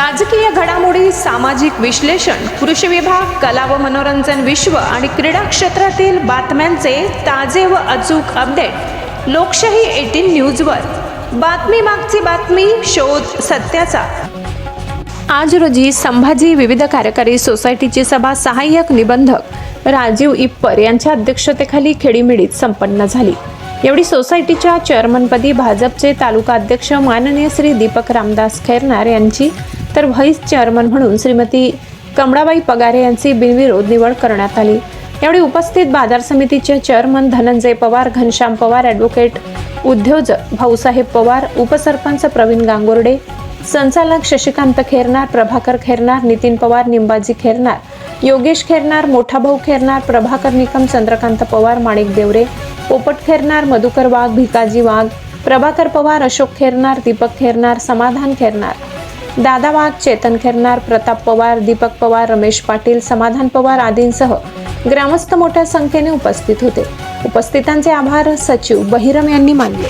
राजकीय घडामोडी सामाजिक विश्लेषण कृषी विभाग कला व मनोरंजन विश्व आणि क्रीडा क्षेत्रातील बातम्यांचे ताजे व अचूक अपडेट लोकशाही एटीन न्यूजवर. बातमी मागची बातमी शोध सत्याचा. आज रोजी संभाजी विविध कार्यकारी सोसायटीची सभा सहाय्यक निबंधक राजीव इप्पर यांच्या अध्यक्षतेखाली खेडीमेडीत संपन्न झाली. एवढी सोसायटीच्या चेअरमनपदी भाजपचे तालुका अध्यक्ष माननीय श्री दीपक रामदास खैरनार यांची तर व्हाईस चेअरमन म्हणून श्रीमती कमळाबाई पगारे यांची बिनविरोध निवड करण्यात आली. यावेळी उपस्थित बाजार समितीचे चेअरमन धनंजय पवार घनश्याम पवार ॲडव्होकेट उद्योजक भाऊसाहेब पवार उपसरपंच प्रवीण गांगोर्डे संचालक शशिकांत खेरनार प्रभाकर खेरनार नितीन पवार निंबाजी खेरनार योगेश खेरनार मोठा भाऊ खेरनार प्रभाकर निकम चंद्रकांत पवार माणिक देवरे पोपट खेरनार मधुकर वाघ भिकाजी वाघ प्रभाकर पवार अशोक खेरनार दीपक खेरनार समाधान खेरनार दादा वाघ चेतन खेरनार प्रताप पवार दीपक पवार रमेश पाटील समाधान पवार आदींसह ग्रामस्थ मोठ्या संख्येने उपस्थित होते. उपस्थितांचे आभार सचिव बहिरम यांनी मानले.